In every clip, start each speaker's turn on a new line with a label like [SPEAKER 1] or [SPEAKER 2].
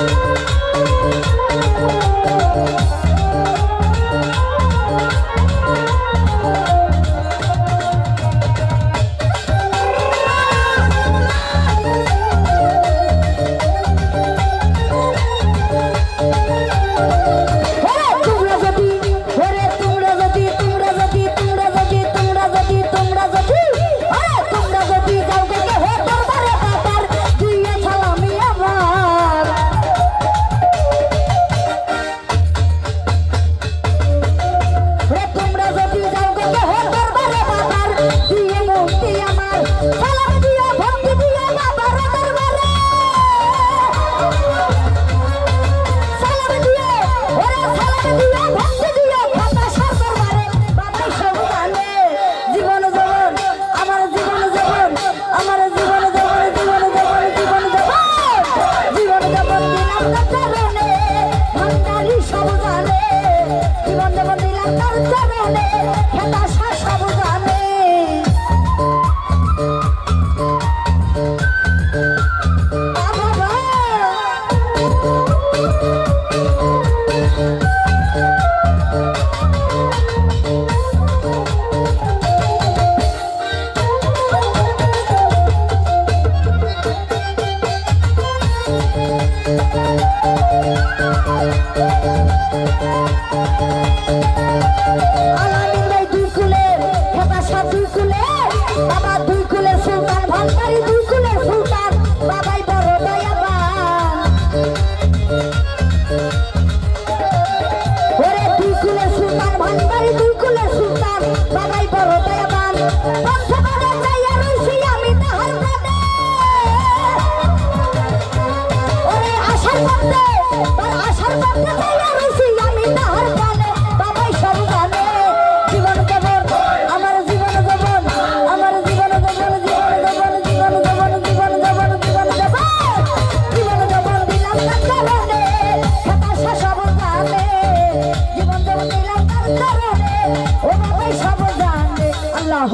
[SPEAKER 1] Música Oh.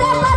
[SPEAKER 1] la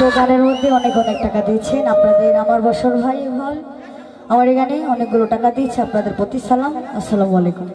[SPEAKER 1] তো গানের মধ্যে অনেক অনেক টাকা দিয়েছেন আপনাদের আমার বসর ভাই হল। আমার এখানে অনেকগুলো টাকা দিয়েছে, আপনাদের প্রতি সালাম। আসসালামু আলাইকুম।